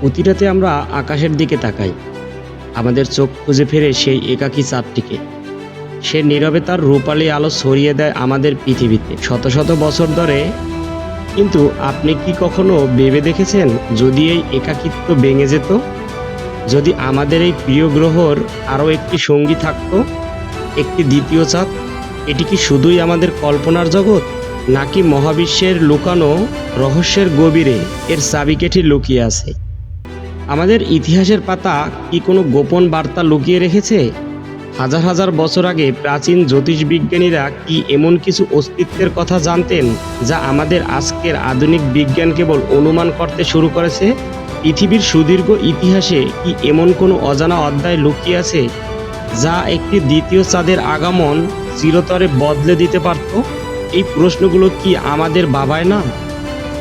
প্রতিটাতে আমরা আকাশের দিকে তাকাই। আমাদের চোখ খুঁজে ফেরে সেই একাকী চাঁদটিকে। সে নীরবে তার রূপালী আলো ছড়িয়ে দেয় আমাদের পৃথিবীতে। শত শত বছর ধরে, কিন্তু আপনি কি কখনো ভেবে দেখেছেন যদি এই একাকিত্ব ভেঙে যেত? যদি আমাদের এই প্রিয় গ্রহর আরও একটি সঙ্গী থাকতো? একটি দ্বিতীয় চাঁদ? এটি কি শুধুই আমাদের কল্পনার জগৎ? নাকি মহাবিশ্বের লুকানো রহস্যের গভীরে এর চাবিকাঠি লুকিয়ে আছে? আমাদের ইতিহাসের পাতা কি কোনো গোপন বার্তা লুকিয়ে রেখেছে? হাজার হাজার বছর আগে প্রাচীন জ্যোতিষবিজ্ঞানীরা কি এমন কিছু অস্তিত্বের কথা জানতেন যা আমাদের আজকের আধুনিক বিজ্ঞান কেবল অনুমান করতে শুরু করেছে? পৃথিবীর সুদীর্ঘ ইতিহাসে কি এমন কোনো অজানা অধ্যায় লুকিয়ে আছে যা একটি দ্বিতীয় চাঁদের আগমন চিরতরে বদলে দিতে পারত? এই প্রশ্নগুলো কি আমাদের বাবায় না?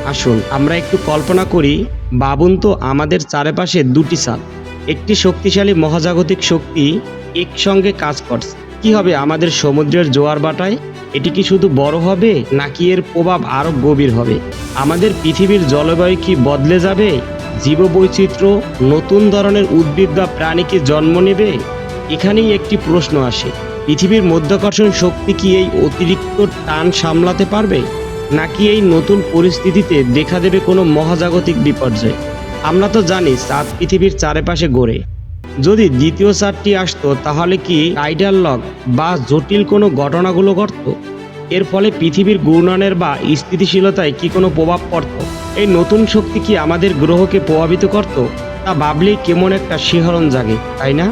আসুন, আমরা একটু কল্পনা করি বাবুন তো আমাদের চারপাশে দুটি চাঁদ একটি শক্তিশালী মহাজাগতিক শক্তি একসঙ্গে কাজ করছে। কি হবে আমাদের সমুদ্রের জোয়ার বাটায়? এটি কি শুধু বড় হবে, নাকি এর প্রভাব আরও গভীর হবে? আমাদের পৃথিবীর জলবায়ু কি বদলে যাবে? জীববৈচিত্র্য, নতুন ধরনের উদ্ভিদ বা প্রাণী কি জন্ম নেবে? এখানেই একটি প্রশ্ন আসে। পৃথিবীর মধ্যাকর্ষণ শক্তি কি এই অতিরিক্ত টান সামলাতে পারবে? নাকি এই নতুন পরিস্থিতিতে দেখা দেবে কোনো মহাজাগতিক বিপর্যয়? আমরা তো জানি চাঁদ পৃথিবীর চারপাশে গড়ে। যদি দ্বিতীয় চাঁদটি আসতো, তাহলে কি টাইডাল লক বা জটিল কোনো ঘটনাগুলো ঘটতো? এর ফলে পৃথিবীর ঘূর্ণনের বা স্থিতিশীলতায় কি কোনো প্রভাব পড়ত? এই নতুন শক্তি কি আমাদের গ্রহকে প্রভাবিত করত? তা ভাবলেই কেমন একটা শিহরণ জাগে, তাই না?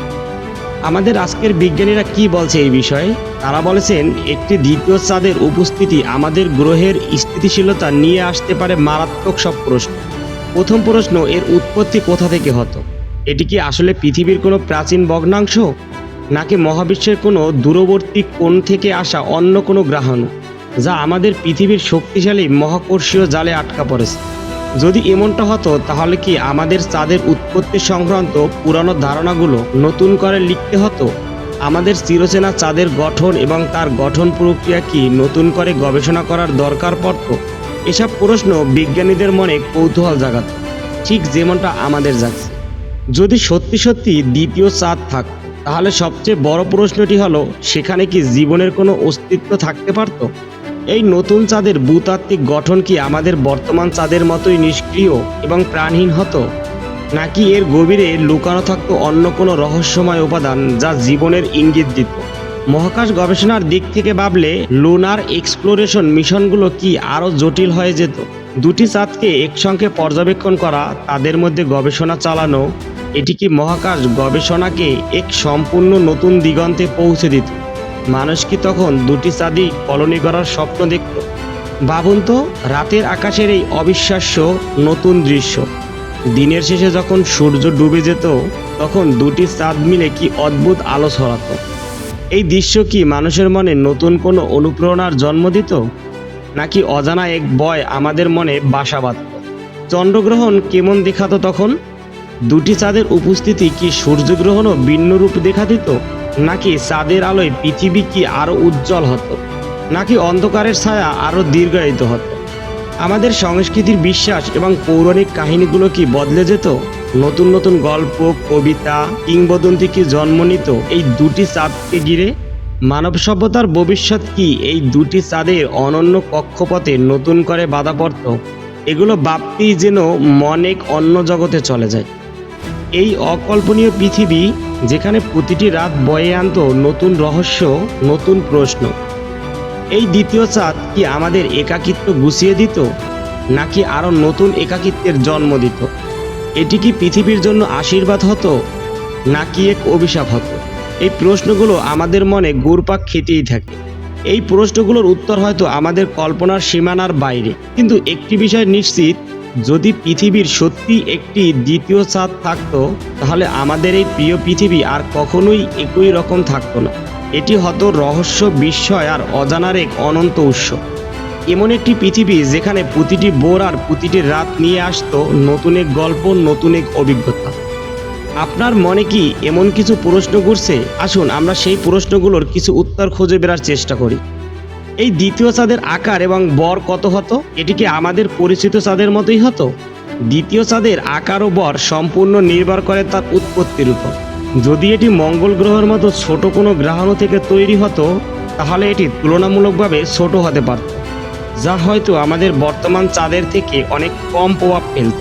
আমাদের আজকের বিজ্ঞানীরা কি বলছে এই বিষয়ে? তারা বলেছেন, একটি দ্বিতীয় চাঁদের উপস্থিতি আমাদের গ্রহের স্থিতিশীলতা নিয়ে আসতে পারে মারাত্মক সব প্রশ্ন। প্রথম প্রশ্ন, এর উৎপত্তি কোথা থেকে হতো? এটি কি আসলে পৃথিবীর কোনো প্রাচীন ভগ্নাংশ? নাকি মহাবিশ্বের কোনো দূরবর্তী কোণ থেকে আসা অন্য কোনো গ্রহাণু, যা আমাদের পৃথিবীর শক্তিশালী মহাকর্ষীয় জালে আটকা পড়েছে? যদি এমনটা হতো, তাহলে কি আমাদের চাঁদের উৎপত্তি সংক্রান্ত পুরানো ধারণাগুলো নতুন করে লিখতে হতো? আমাদের চিরচেনা চাঁদের গঠন এবং তার গঠন প্রক্রিয়া কি নতুন করে গবেষণা করার দরকার পড়ত? এসব প্রশ্ন বিজ্ঞানীদের মনে কৌতূহল জাগাত। ঠিক যেমনটা আমাদের জাগছে। যদি সত্যি সত্যি দ্বিতীয় চাঁদ থাকত তাহলে সবচেয়ে বড় প্রশ্নটি হলো, সেখানে কি জীবনের কোনো অস্তিত্ব থাকতে পারত? এই নতুন চাঁদের ভূতাত্ত্বিক গঠন কি আমাদের বর্তমান চাঁদের মতোই নিষ্ক্রিয় এবং প্রাণহীন হতো? নাকি এর গভীরে লুকানো থাকত অন্য কোনো রহস্যময় উপাদান যা জীবনের ইঙ্গিত দিত? মহাকাশ গবেষণার দিক থেকে ভাবলে লুনার এক্সপ্লোরেশন মিশনগুলো কি আরও জটিল হয়ে যেত? দুটি চাঁদকে একসঙ্গে পর্যবেক্ষণ করা, তাদের মধ্যে গবেষণা চালানো, এটি কি মহাকাশ গবেষণাকে এক সম্পূর্ণ নতুন দিগন্তে পৌঁছে দিত? মানুষ কি তখন দুটি চাঁদই কলোনি করার স্বপ্ন দেখত? ভাবুন তো, রাতের আকাশের এই অবিশ্বাস্য নতুন দৃশ্য। দিনের শেষে যখন সূর্য ডুবে যেত, তখন দুটি চাঁদ মিলে কি অদ্ভুত আলো ছড়াতো? এই দৃশ্য কি মানুষের মনে নতুন কোনো অনুপ্রেরণার জন্ম দিত? নাকি অজানা এক বয় আমাদের মনে বাসা বাঁধত? চন্দ্রগ্রহণ কেমন দেখাতো তখন? দুটি চাঁদের উপস্থিতি কি সূর্যগ্রহণও ভিন্ন রূপ দেখা দিত? নাকি চাঁদের আলোয় পৃথিবী কি আরও উজ্জ্বল হতো? নাকি অন্ধকারের ছায়া আরও দীর্ঘায়িত হতো? আমাদের সংস্কৃতির বিশ্বাস এবং পৌরাণিক কাহিনীগুলো কি বদলে যেত? নতুন নতুন গল্প, কবিতা, কিংবদন্তি কি জন্ম নিত এই দুটি চাঁদকে ঘিরে? মানব সভ্যতার ভবিষ্যৎ কি এই দুটি চাঁদের অনন্য কক্ষপথে নতুন করে বাধা পড়ত? এগুলো ভাবতেই যেন মনেক অন্য জগতে চলে যায়। এই অকল্পনীয় পৃথিবী যেখানে প্রতিটি রাত বয়ে আনতো নতুন রহস্য, নতুন প্রশ্ন। এই দ্বিতীয় চাঁদ কি আমাদের একাকিত্ব গুছিয়ে দিত, নাকি আরও নতুন একাকিত্বের জন্ম দিত? এটি কি পৃথিবীর জন্য আশীর্বাদ হতো, নাকি এক অভিশাপ হতো? এই প্রশ্নগুলো আমাদের মনে ঘুরপাক খেতেই থাকে। এই প্রশ্নগুলোর উত্তর হয়তো আমাদের কল্পনার সীমানার বাইরে। কিন্তু একটি বিষয় নিশ্চিত যদি পৃথিবীর সত্যি একটি দ্বিতীয় চাঁদ থাকতো, তাহলে আমাদের এই প্রিয় পৃথিবী আর কখনোই একই রকম থাকতো না। এটি হতো রহস্য, বিস্ময় আর অজানার এক অনন্ত উৎস। এমন একটি পৃথিবী যেখানে প্রতিটি বোর আর প্রতিটি রাত নিয়ে আসতো নতুন এক গল্প, নতুন এক অভিজ্ঞতা। আপনার মনে কি এমন কিছু প্রশ্ন ঘুরছে? আসুন, আমরা সেই প্রশ্নগুলোর কিছু উত্তর খুঁজে বেরার চেষ্টা করি। এই দ্বিতীয় চাঁদের আকার এবং বর কত হতো? এটি কি আমাদের পরিচিত চাঁদের মতোই হতো? দ্বিতীয় চাঁদের আকার ও বর সম্পূর্ণ নির্ভর করে তার উৎপত্তির উপর। যদি এটি মঙ্গল গ্রহের মতো ছোট কোনো গ্রহাণু থেকে তৈরি হতো, তাহলে এটি তুলনামূলকভাবে ছোট হতে পারত, যা হয়তো আমাদের বর্তমান চাঁদের থেকে অনেক কম প্রভাব ফেলত।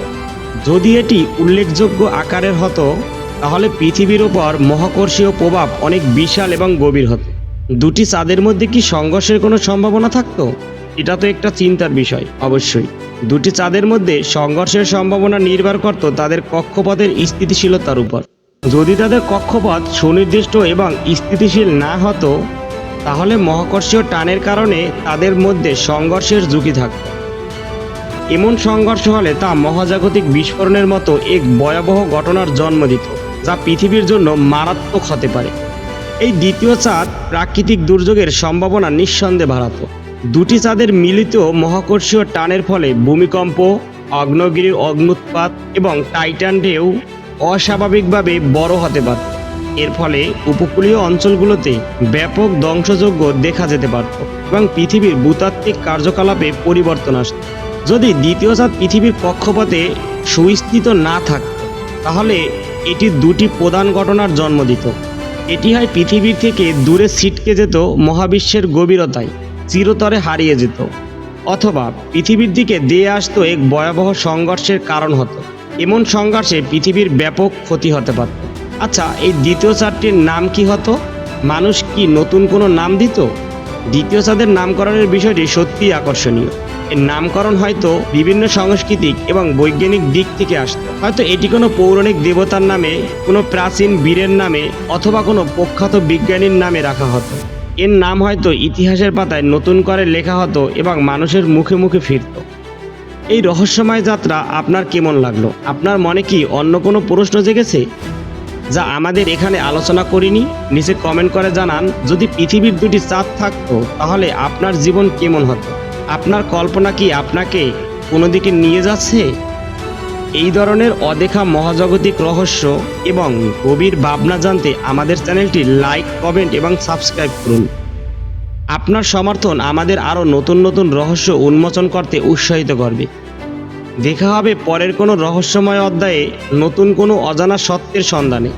যদি এটি উল্লেখযোগ্য আকারের হতো, তাহলে পৃথিবীর ওপর মহাকর্ষীয় প্রভাব অনেক বিশাল এবং গভীর হতো। দুটি চাঁদের মধ্যে কি সংঘর্ষের কোনো সম্ভাবনা থাকতো? এটা তো একটা চিন্তার বিষয়, অবশ্যই। দুটি চাঁদের মধ্যে সংঘর্ষের সম্ভাবনা নির্ভর করত তাদের কক্ষপথের স্থিতিশীলতার উপর। যদি তাদের কক্ষপথ সুনির্দিষ্ট এবং স্থিতিশীল না হতো, তাহলে মহাকর্ষীয় টানের কারণে তাদের মধ্যে সংঘর্ষের ঝুঁকি থাকত। এমন সংঘর্ষ হলে তা মহাজাগতিক বিস্ফোরণের মতো এক ভয়াবহ ঘটনার জন্ম দিত, যা পৃথিবীর জন্য মারাত্মক হতে পারে। এই দ্বিতীয় চাঁদ প্রাকৃতিক দুর্যোগের সম্ভাবনা নিঃসন্দেহে বাড়াতো। দুটি চাঁদের মিলিত মহাকর্ষীয় টানের ফলে ভূমিকম্প অগ্নগিরির অগ্নুৎপাত এবং টাইটান ঢেউ অস্বাভাবিকভাবে বড় হতে পারত। এর ফলে উপকূলীয় অঞ্চলগুলোতে ব্যাপক ধ্বংসযজ্ঞ দেখা যেতে পারত এবং পৃথিবীর ভূতাত্ত্বিক কার্যকলাপে পরিবর্তন আসত। যদি দ্বিতীয় চাঁদ পৃথিবীর কক্ষপথে সুস্থিত না থাকত, তাহলে এটি দুটি প্রধান ঘটনার জন্ম দিত। এটি হয় পৃথিবীর থেকে দূরে ছিটকে যেত মহাবিশ্বের গভীরতায়, চিরতরে হারিয়ে যেত। অথবা পৃথিবীর দিকে দিয়ে আসতো এক ভয়াবহ সংঘর্ষের কারণ হতো। এমন সংঘর্ষে পৃথিবীর ব্যাপক ক্ষতি হতে পারত। আচ্ছা এই দ্বিতীয় চাঁদটির নাম কি হতো? মানুষ কি নতুন কোনো নাম দিত? দ্বিতীয় চাঁদের নামকরণের বিষয়টি সত্যিই আকর্ষণীয়। এর নামকরণ হয়তো বিভিন্ন সাংস্কৃতিক এবং বৈজ্ঞানিক দিক থেকে আসতো। হয়তো এটি কোনো পৌরাণিক দেবতার নামে, কোনো প্রাচীন বীরের নামে অথবা কোনো প্রখ্যাত বিজ্ঞানীর নামে রাখা হতো। এর নাম হয়তো ইতিহাসের পাতায় নতুন করে লেখা হতো এবং মানুষের মুখে মুখে ফিরত। এই রহস্যময় যাত্রা আপনার কেমন লাগল? আপনার মনে কি অন্য কোনো প্রশ্ন জেগেছে? যা আমাদের এখানে আলোচনা করিনি, নিচে কমেন্ট করে জানান। যদি পৃথিবীর দুটি চাঁদ থাকতো, তাহলে আপনার জীবন কেমন হতো? আপনার কল্পনা কি আপনাকে কোনো দিকে নিয়ে যাচ্ছে? এই ধরনের অদেখা মহাজাগতিক রহস্য এবং গভীর ভাবনা জানতে আমাদের চ্যানেলটি লাইক, কমেন্ট এবং সাবস্ক্রাইব করুন। আপনার সমর্থন আমাদের আরও নতুন নতুন রহস্য উন্মোচন করতে উৎসাহিত করবে। দেখা হবে পরের কোনো রহস্যময় অধ্যায়ে নতুন কোনো অজানা সত্যের সন্ধানে।